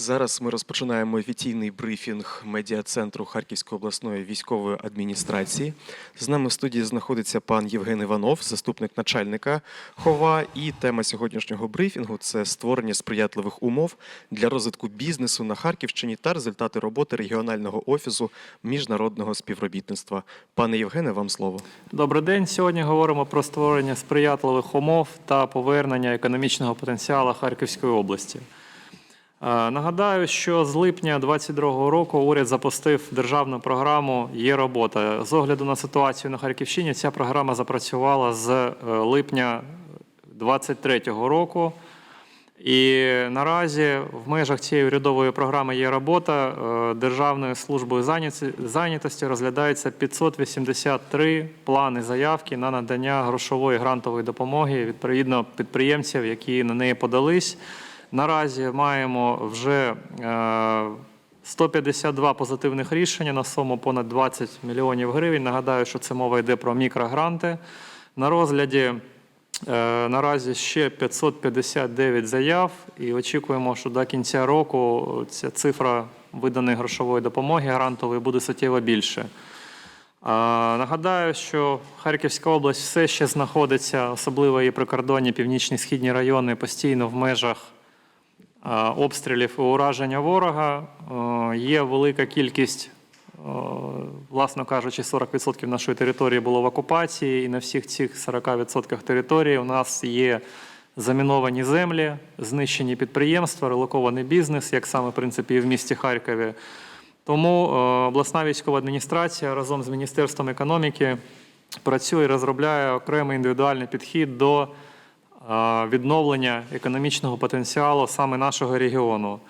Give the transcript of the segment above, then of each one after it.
Зараз ми розпочинаємо офіційний брифінг медіа-центру Харківської обласної військової адміністрації. З нами в студії знаходиться пан Євген Іванов, заступник начальника ХОВА. І тема сьогоднішнього брифінгу це створення сприятливих умов для розвитку бізнесу на Харківщині та результати роботи регіонального офісу міжнародного співробітництва. Пане Євгене, вам слово. Добрий день. Сьогодні говоримо про створення сприятливих умов та повернення економічного потенціалу Харківської області. Е, Нагадаю, що з липня 2022 року уряд запустив державну програму Є робота. З огляду на ситуацію на Харківщині, ця програма запрацювала з е, липня 2023 року. І наразі в межах цієї урядової програми є робота е, Державною службою зайнятості розглядається 583 плани заявки на надання грошової грантової допомоги відповідно підприємців, які на неї подались. Наразі маємо вже е, 152 позитивних рішення на суму понад 20 мільйонів гривень. Нагадаю, що це мова йде про мікрогранти. На розгляді Е, Наразі ще 559 заяв, і очікуємо, що до кінця року ця цифра виданої грошової допомоги грантової буде суттєво більше. Е, Нагадаю, що Харківська область все ще знаходиться, особливо і прикордонні північні східні райони, постійно в межах е, обстрілів і ураження ворога. Е, Є велика кількість Е, власно кажучи, 40% нашої території було в окупації, і на всіх цих 40% території у нас є заміновані землі, знищені підприємства, релокований бізнес, як саме в принципі і в місті Харкові. Тому е, обласна військова адміністрація разом з Міністерством економіки працює і розробляє окремий індивідуальний підхід до відновлення економічного потенціалу саме нашого регіону.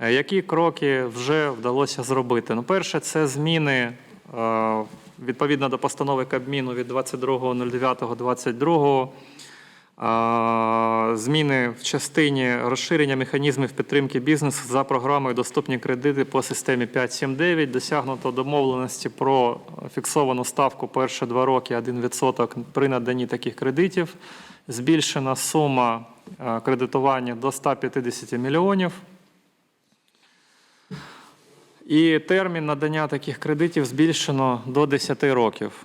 Е, Які кроки вже вдалося зробити? Ну, перше, це зміни е, відповідно до постанови Кабміну від 22.09.22, е, зміни в частині розширення механізмів підтримки бізнесу за програмою Доступні кредити по системі 5.7.9. Досягнуто домовленості про фіксовану ставку перші два роки 1% при наданні таких кредитів. Збільшена сума е, кредитування до 150 мільйонів. І термін надання таких кредитів збільшено до 10 років.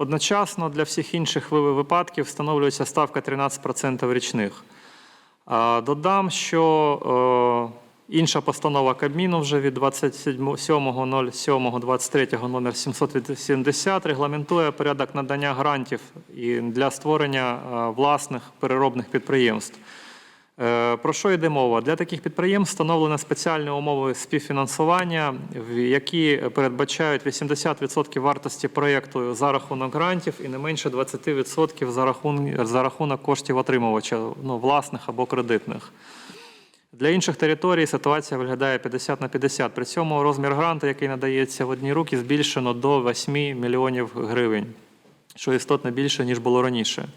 Одночасно для всіх інших випадків встановлюється ставка 13% річних. Додам, що е, інша постанова Кабміну вже від 27.07.23 номер 770 регламентує порядок надання грантів для створення е, власних переробних підприємств. Е, Про що йде мова? Для таких підприємств встановлено спеціальні умови співфінансування, які передбачають 80% вартості проєкту за рахунок грантів і не менше 20% за рахунок, за рахунок коштів отримувача, ну, власних або кредитних. Для інших територій ситуація виглядає 50 на 50. При цьому розмір гранту, який надається в одні руки, збільшено до 8 мільйонів гривень, що істотно більше, ніж було раніше.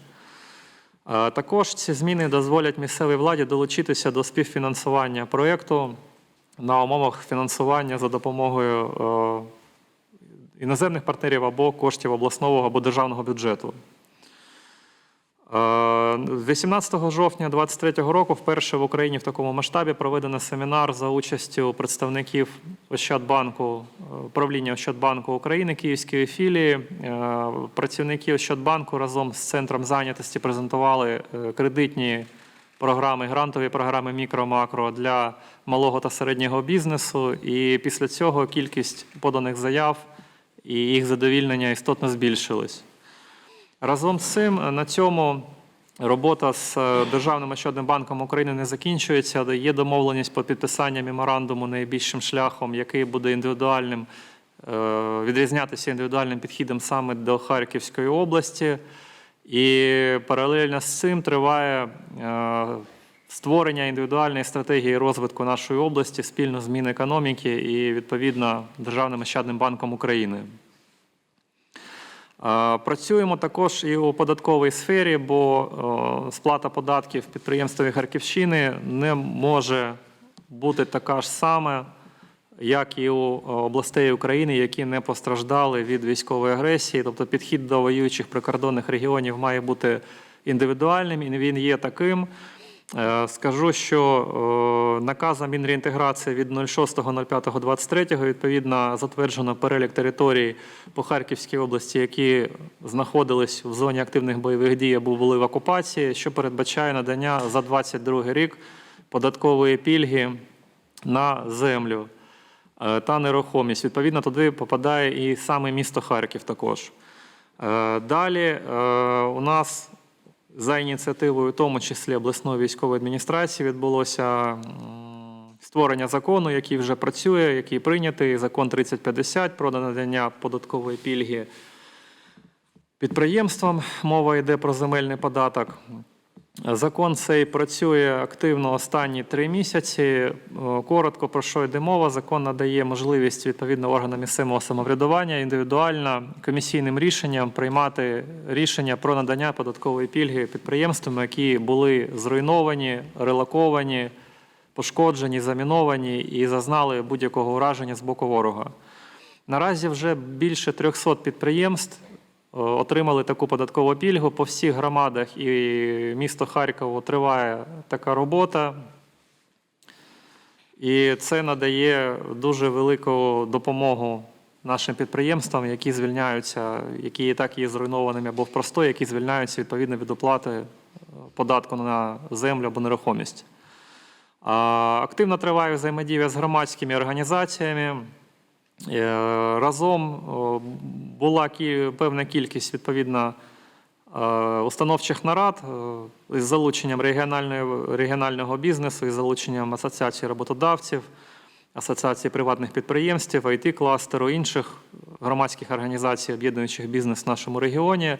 Е, Також ці зміни дозволять місцевій владі долучитися до співфінансування проєкту на умовах фінансування за допомогою е, іноземних партнерів або коштів обласного або державного бюджету. Е, 18 жовтня 2023 року вперше в Україні в такому масштабі проведено семінар за участю представників Ощадбанку, е, управління Ощадбанку України, Київської філії. Е, Працівники Ощадбанку разом з центром зайнятості презентували е, кредитні програми, грантові програми мікро-макро для малого та середнього бізнесу. І після цього кількість поданих заяв і їх задовільнення істотно збільшилась. Разом з цим на цьому робота з е, Державним ощадним банком України не закінчується. Є домовленість по підписанню меморандуму найбільшим шляхом, який буде індивідуальним, е, відрізнятися індивідуальним підхідом саме до Харківської області. І паралельно з цим триває е, створення індивідуальної стратегії розвитку нашої області спільно з Мінекономіки і відповідно Державним ощадним банком України. Е, Працюємо також і у податковій сфері, бо е, сплата податків підприємствами Харківщини не може бути така ж сама, як і у е, областей України, які не постраждали від військової агресії. Тобто підхід до воюючих прикордонних регіонів має бути індивідуальним, і він є таким. Е, Скажу, що е, наказом Мінреінтеграції від 06.05.23 відповідно затверджено перелік територій по Харківській області, які знаходились в зоні активних бойових дій або були в окупації, що передбачає надання за 22 рік податкової пільги на землю е, та нерухомість. Відповідно, туди попадає і саме місто Харків також. Далі у нас за ініціативою, в тому числі обласної військової адміністрації, відбулося створення закону, який вже працює, який прийнятий, закон 3050 про надання податкової пільги підприємствам. Мова йде про земельний податок. Закон цей працює активно останні три місяці. Е, Коротко про що йде мова. Закон надає можливість відповідно органам місцевого самоврядування індивідуально комісійним рішенням приймати рішення про надання податкової пільги підприємствам, які були зруйновані, релоковані, пошкоджені, заміновані і зазнали будь-якого ураження з боку ворога. Наразі вже більше 300 підприємств отримали таку податкову пільгу по всіх громадах, і місто Харково триває така робота. І це надає дуже велику допомогу нашим підприємствам, які звільняються, які і так є зруйнованими або в простої, які звільняються відповідно від оплати е, податку на землю або нерухомість. Активно триває взаємодія з громадськими організаціями. Е, Разом була певна кількість відповідно е, установчих нарад е, із залученням регіонального бізнесу, із залученням асоціації роботодавців, асоціації приватних підприємств, it кластеру інших громадських організацій, об'єднуючих бізнес в нашому регіоні.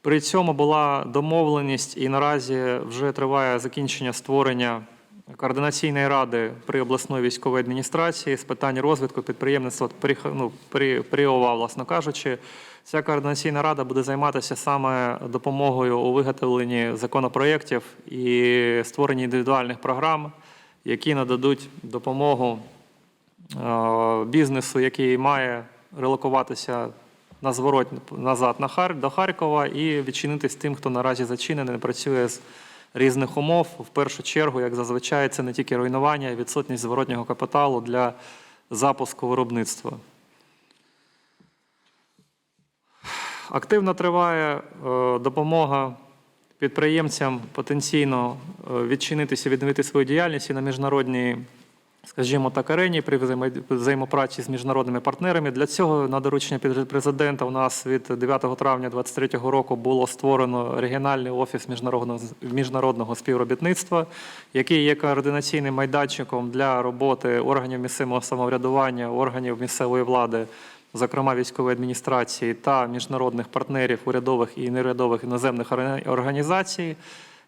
При цьому була домовленість, і наразі вже триває закінчення створення координаційної ради при обласної військовій адміністрації з питань розвитку підприємництва при, ну, при, при ОВА, власно кажучи. Ця координаційна рада буде займатися саме допомогою у виготовленні законопроєктів і створенні індивідуальних програм, які нададуть допомогу е, бізнесу, який має релокуватися на зворот назад на Хар, до Харкова і відчинитись тим, хто наразі зачинений, не працює з різних умов. В першу чергу, як зазвичай, це не тільки руйнування, а відсутність зворотнього капіталу для запуску виробництва. Активно триває е, допомога підприємцям потенційно е, відчинитися, відновити свою діяльність і на міжнародній, скажімо так, арені при взаємопраці з міжнародними партнерами. Для цього на доручення під- президента у нас від 9 травня 2023 року було створено регіональний офіс міжнародного, міжнародного співробітництва, який є координаційним майданчиком для роботи органів місцевого самоврядування, органів місцевої влади зокрема військової адміністрації та міжнародних партнерів урядових і неурядових іноземних орга- організацій.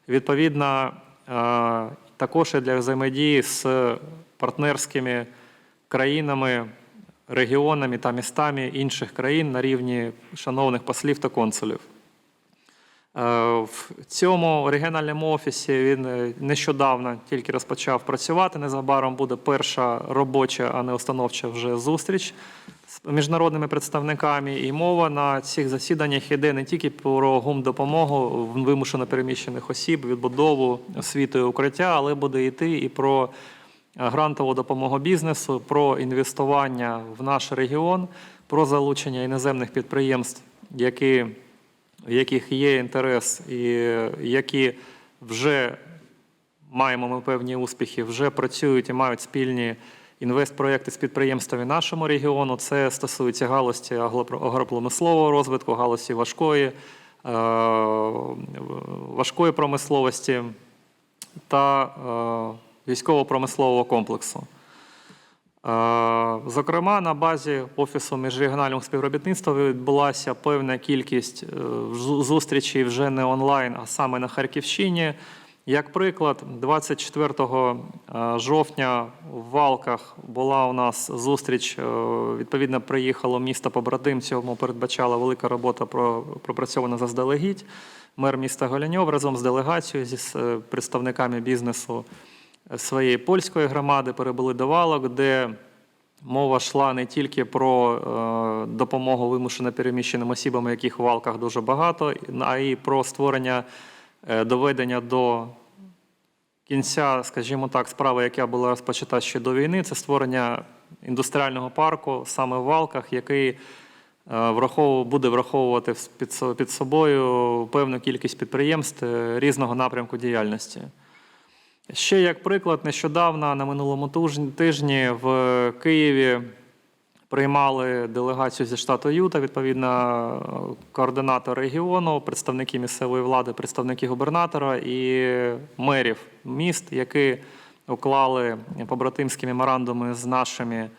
Відповідно, е, також і для взаємодії з партнерськими країнами, регіонами та містами інших країн на рівні шановних послів та консулів. Е, В цьому регіональному офісі він е, нещодавно тільки розпочав працювати. Незабаром буде перша робоча, а не установча вже зустріч з міжнародними представниками. І мова на цих засіданнях йде не тільки про гумдопомогу вимушено переміщених осіб, відбудову освіти і укриття, але буде йти і про грантову допомогу бізнесу, про інвестування в наш регіон, про залучення іноземних підприємств, які в яких є інтерес і які вже маємо ми певні успіхи, вже працюють і мають спільні інвестпроекти з підприємствами нашому регіону. Це стосується аглопро- агропромислового розвитку, галузі важкої, е, важкої промисловості та е, військово-промислового комплексу. Е, Зокрема, на базі Офісу міжрегіонального співробітництва відбулася певна кількість е, зустрічей вже не онлайн, а саме на Харківщині. Як приклад, 24 е, жовтня в Валках була у нас зустріч. Відповідно, приїхало місто побратим. Цьому передбачала велика робота пропрацьована заздалегідь. Мер міста Голяньов разом з делегацією зі представниками бізнесу своєї польської громади перебули до Валок, де мова йшла не тільки про е, допомогу вимушено переміщеним осібам, яких в Валках дуже багато, а й про створення е, доведення до кінця, скажімо так, справи, яка була розпочата ще до війни, це створення індустріального парку саме в Валках, який е, буде враховувати під, собою певну кількість підприємств різного напрямку діяльності. Ще як приклад, нещодавно на минулому тижні в Києві приймали делегацію зі штату Юта, відповідно, координатор регіону, представники місцевої влади, представники губернатора і мерів міст, які уклали побратимські меморандуми з нашими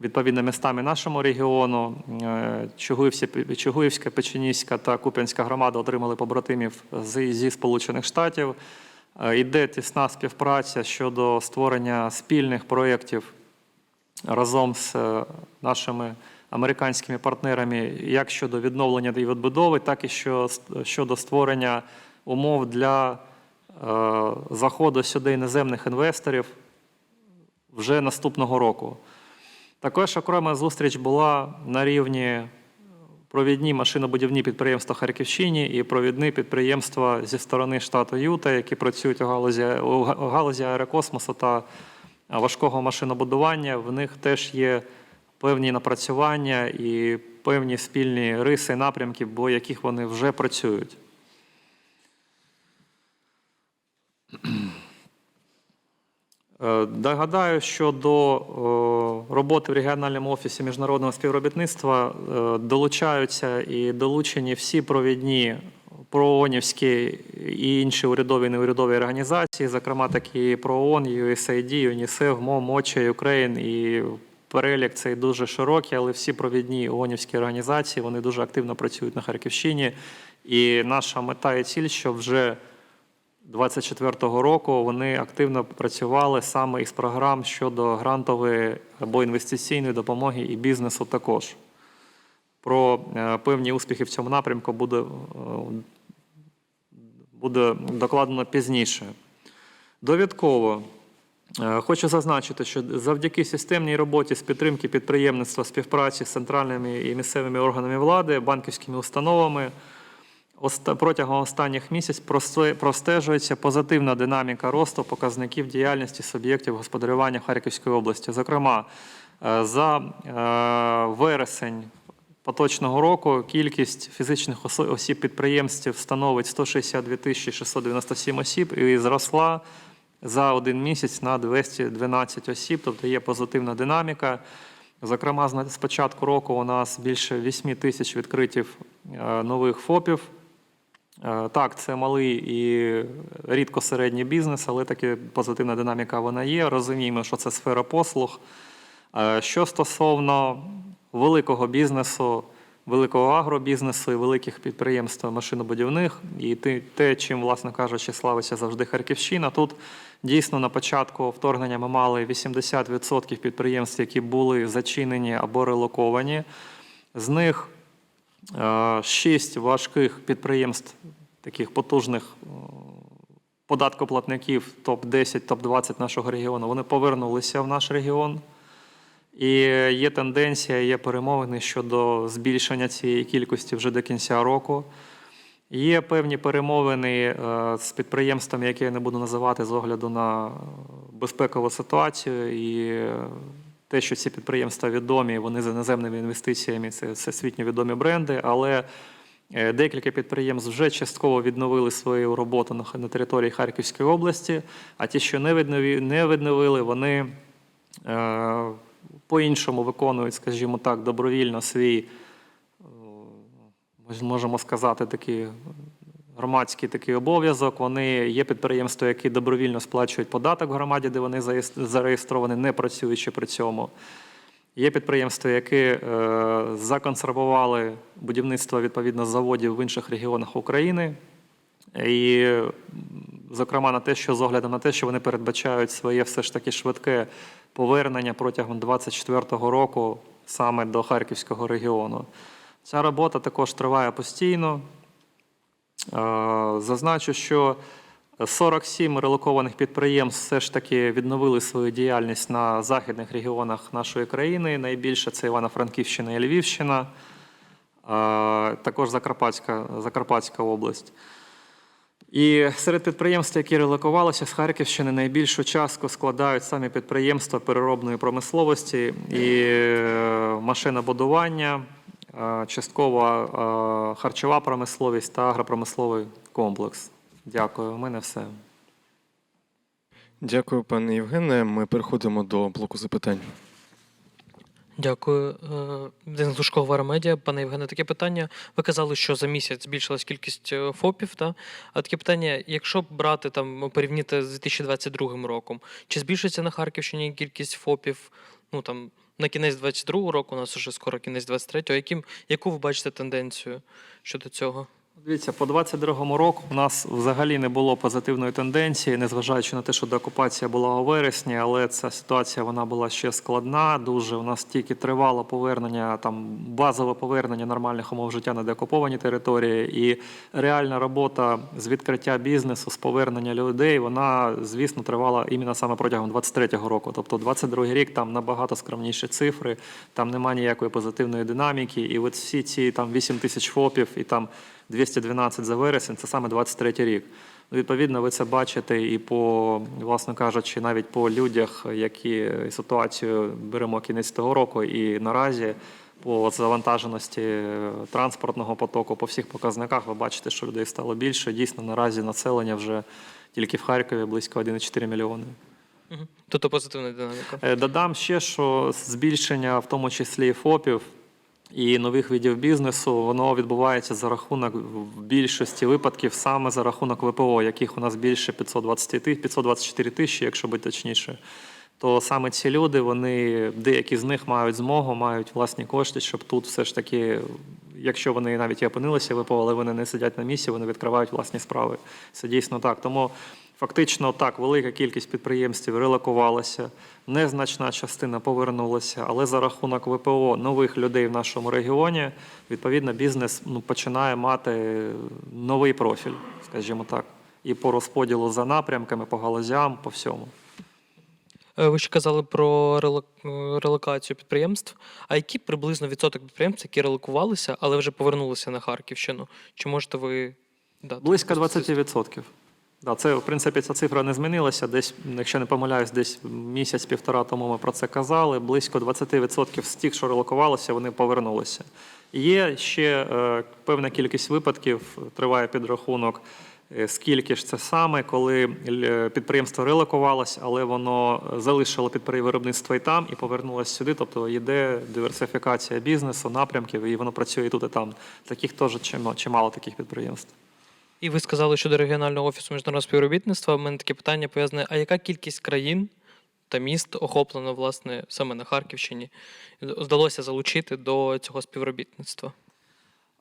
відповідно містами нашому регіону. Е, Чугуївська, Печеніська та Куп'янська громада отримали побратимів зі Сполучених Штатів. Е, Йде тісна співпраця щодо створення спільних проєктів разом з е, нашими американськими партнерами як щодо відновлення і відбудови, так і щодо створення умов для е, заходу сюди іноземних інвесторів вже наступного року. Також окрема зустріч була на рівні провідні машинобудівні підприємства Харківщині і провідні підприємства зі сторони штату Юта, які працюють у галузі, у галузі аерокосмосу та важкого машинобудування. В них теж є певні напрацювання і певні спільні риси, напрямки, бо яких вони вже працюють. Е, Нагадаю, що до е, роботи в регіональному офісі міжнародного співробітництва е, долучаються і долучені всі провідні проонівські і інші урядові і неурядові організації, зокрема такі ПРООН, USAID, ЮНІСЕФ, МОМ, ОЧА, Україн і перелік цей дуже широкий, але всі провідні ООНівські організації вони дуже активно працюють на Харківщині. І наша мета і ціль, щоб вже 24-го року вони активно працювали саме із програм щодо грантової або інвестиційної допомоги і бізнесу також. Про е, певні успіхи в цьому напрямку буде, е, буде докладено пізніше. Довідково е, хочу зазначити, що завдяки системній роботі з підтримки підприємництва, співпраці з центральними і місцевими органами влади, банківськими установами, Протягом останніх просте- простежується позитивна динаміка росту показників діяльності суб'єктів господарювання Харківської області. Зокрема, е, за е, вересень поточного року кількість фізичних осіб підприємств становить 162 тисячі 697 осіб і зросла за один місяць на 212 осіб, тобто є позитивна динаміка. Зокрема, з з початку року у нас більше 8 тисяч відкритів е, нових ФОПів. Е, Так, це малий і рідко середній бізнес, але таки позитивна динаміка вона є. Розуміємо, що це сфера послуг. Е, Що стосовно великого бізнесу, великого агробізнесу і великих підприємств машинобудівних, і те- чим, власне кажучи, славиться завжди Харківщина, тут дійсно на початку вторгнення ми мали 80% підприємств, які були зачинені або релоковані. З них Шість важких підприємств, таких потужних е, податкоплатників, топ-10, топ-20 нашого регіону, вони повернулися в наш регіон. І є тенденція, є перемовини щодо збільшення цієї кількості вже до кінця року. Є певні перемовини е, з підприємствами, які я не буду називати з огляду на безпекову ситуацію. І е, те, що ці підприємства відомі, вони з іноземними інвестиціями, це всесвітньо відомі бренди, але е, декілька підприємств вже частково відновили свою роботу на, території Харківської області, а ті, що не відновили, не відновили вони е, по-іншому виконують, скажімо так, добровільно свій можемо сказати, такий громадський такий обов'язок. Вони є підприємства, які добровільно сплачують податок в громаді, де вони зареєстровані, не працюючи при цьому. Є підприємства, які е, законсервували будівництво відповідно заводів в інших регіонах України. І, зокрема, на те, що з оглядом на те, що вони передбачають своє все ж таки швидке повернення протягом 2024 року саме до Харківського регіону. Ця робота також триває постійно. Е, Зазначу, що 47 релокованих підприємств все ж таки відновили свою діяльність на західних регіонах нашої країни. Найбільше це Івано-Франківщина і Львівщина, е, також Закарпатська, Закарпатська область. І серед підприємств, які релокувалися з Харківщини, найбільшу частку складають самі підприємства переробної промисловості і е, машинобудування, частково е, харчова промисловість та агропромисловий комплекс. Дякую. У мене все. Дякую, пане Євгене. Ми переходимо до блоку запитань. Дякую. Е, Денис Лужко, Вара Пане Євгене, таке питання. Ви казали, що за місяць збільшилась кількість е, ФОПів. Та? А таке питання: якщо брати там порівняти з 2022 роком, чи збільшиться на Харківщині кількість ФОПів? Ну там на кінець 22 року, у нас уже скоро кінець 23-го. Яким, яку ви бачите тенденцію щодо цього? Дивіться, по 22-му року у нас взагалі не було позитивної тенденції, незважаючи на те, що деокупація була у вересні, але ця ситуація вона була ще складна. Дуже у нас тільки тривало повернення, там базове повернення нормальних умов життя на деокуповані території, і реальна робота з відкриття бізнесу, з повернення людей, вона, звісно, тривала іменно саме протягом 23-го року. Тобто 22-й рік там набагато скромніші цифри, там немає ніякої позитивної динаміки. І от всі ці там 8 тисяч ФОПів і там 212 за вересень це саме 23 рік. Ну, Відповідно, ви це бачите і по, власне кажучи, навіть по людях, які ситуацію беремо кінець того року, і наразі по завантаженості е, транспортного потоку, по всіх показниках, ви бачите, що людей стало більше. Дійсно, наразі населення вже тільки в Харкові близько 1,4 мільйони. Тобто позитивна динаміка. Е, Додам ще, що збільшення, в тому числі ФОПів і нових видів бізнесу, воно відбувається за рахунок в більшості випадків саме за рахунок ВПО, яких у нас більше 520 ти- 524 тисячі, якщо бути точніше. То саме ці люди, вони деякі з них мають змогу, мають власні кошти, щоб тут все ж таки, якщо вони навіть і опинилися в ВПО, але вони не сидять на місці, вони відкривають власні справи. Це дійсно так. Тому фактично так, велика кількість підприємств релокувалася, незначна частина повернулася, але за рахунок ВПО нових людей в нашому регіоні, відповідно, бізнес ну, починає мати новий профіль, скажімо так, і по розподілу за напрямками, по галузям, по всьому. Е, Ви ще казали про е, релокацію підприємств. А який приблизно відсоток підприємств, які релокувалися, але вже повернулися на Харківщину? Чи можете ви дати? Близько якусь статистику? 20%. Да, це, в принципі, ця цифра не змінилася. Десь, якщо не помиляюсь, десь місяць-півтора тому ми про це казали. Близько 20% з тих, що релокувалися, вони повернулися. Є ще е, певна кількість випадків, триває підрахунок, е, скільки ж це саме, коли підприємство релокувалось, але воно залишило виробництво і там і повернулося сюди. Тобто йде диверсифікація бізнесу, напрямків, і воно працює і тут, і там. Таких теж чимало таких підприємств. І ви сказали щодо регіонального офісу міжнародного співробітництва. У мене таке питання пов'язане: а яка кількість країн та міст охоплено власне саме на Харківщині? Вдалося залучити до цього співробітництва?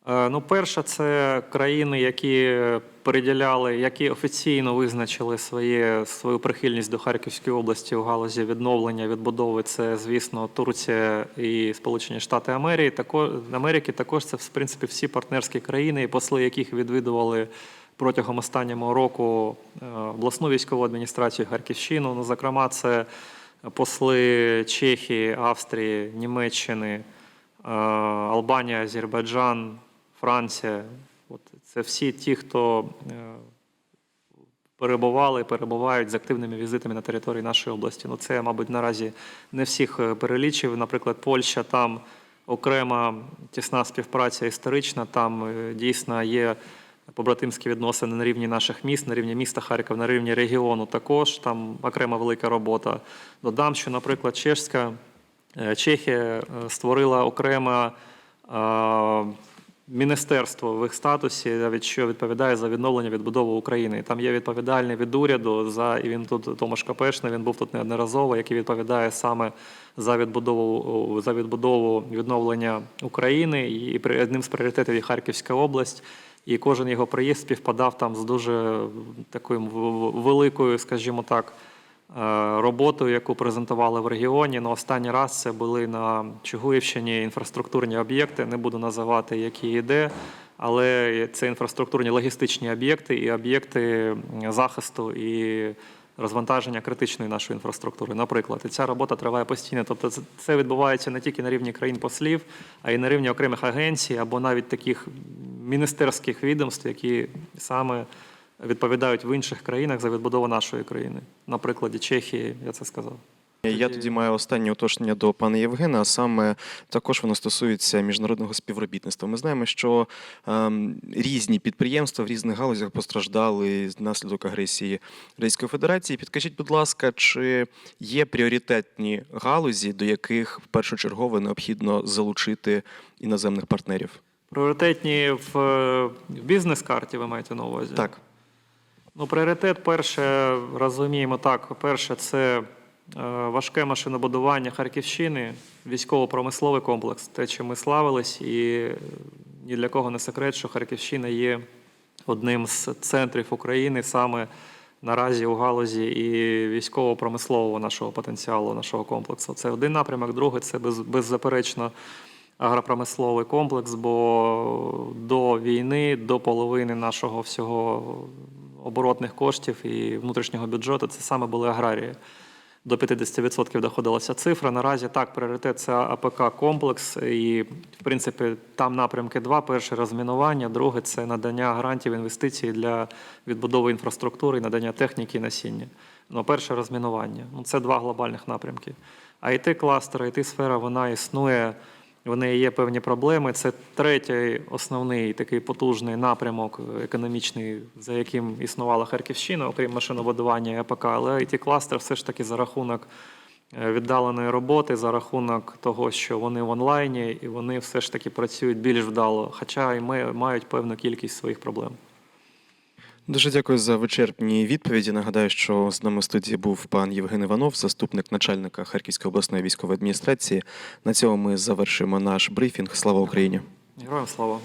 Е, Ну, перше, це країни, які приділяли, які офіційно визначили своє, свою прихильність до Харківської області у галузі відновлення, відбудови. Це, звісно, Турція і Сполучені Штати Америки. Також Америки також це в принципі всі партнерські країни, і посли яких відвідували протягом останнього року е, обласну військову адміністрацію Харківщину. Ну, зокрема, це посли Чехії, Австрії, Німеччини. Е, Албанія, Азербайджан, Франція. От це всі ті, хто е, перебували, перебувають з активними візитами на території нашої області. Ну, це, мабуть, наразі не всіх е, перелічив. Наприклад, Польща там окрема тісна співпраця історична. Там е, дійсно є побратимські відносини на рівні наших міст, на рівні міста Харків, на рівні регіону також. Там окрема велика робота. Додам, що, наприклад, чешська. Чехія створила окреме е, міністерство в їх статусі, навіть що відповідає за відновлення відбудову України. І Там є відповідальний від уряду за і він тут Томаш Капешний, він був тут неодноразово, який відповідає саме за відбудову за відбудову відновлення України. І при- одним з пріоритетів є Харківська область. І кожен його приїзд співпадав там з дуже такою великою, скажімо так, е, роботою, яку презентували в регіоні. На останній раз це були на Чугуївщині інфраструктурні об'єкти. Не буду називати, які і де, але це інфраструктурні логістичні об'єкти і об'єкти захисту і розвантаження критичної нашої інфраструктури. Наприклад, і ця робота триває постійно. Тобто, це- відбувається не тільки на рівні країн-послів, а й на рівні окремих агенцій або навіть таких міністерських відомств, які саме відповідають в інших країнах за відбудову нашої країни. На прикладі Чехії я це сказав. Я Тоді- маю останнє уточнення до пана Євгена, а саме також воно стосується міжнародного співробітництва. Ми знаємо, що ем, різні підприємства в різних галузях постраждали внаслідок агресії Російської Федерації. Підкажіть, будь ласка, чи є пріоритетні галузі, до яких першочергово необхідно залучити іноземних партнерів? Пріоритетні в, е, в бізнес-карті ви маєте на увазі? Так. Ну, пріоритет, перше, розуміємо так. Перше, це е, важке машинобудування Харківщини, військово-промисловий комплекс. Те, чим ми славились, і ні для кого не секрет, що Харківщина є одним з центрів України саме наразі у галузі і військово-промислового нашого потенціалу, нашого комплексу. Це один напрямок, другий це без, беззаперечно агропромисловий комплекс, бо до війни, до половини нашого всього оборотних коштів і внутрішнього бюджету це саме були аграрії. До 50% доходилася цифра. Наразі так, пріоритет це АПК комплекс. І, в принципі, там напрямки два: перше розмінування, друге це надання грантів інвестицій для відбудови інфраструктури і надання техніки і насіння. Ну, перше розмінування. Ну, це два глобальних напрямки. А it кластер, it сфера вона існує. В неї є певні проблеми. Це третій основний такий потужний напрямок економічний, за яким існувала Харківщина, окрім машинобудування і АПК. Але it кластер все ж таки за рахунок е, віддаленої роботи, за рахунок того, що вони в онлайні, і вони все ж таки працюють більш вдало, хоча ми мають певну кількість своїх проблем. Дуже дякую за вичерпні відповіді. Нагадаю, що з нами в студії був пан Євген Іванов, заступник начальника Харківської обласної військової адміністрації. На цьому ми завершуємо наш брифінг. Слава Україні! Героям слава!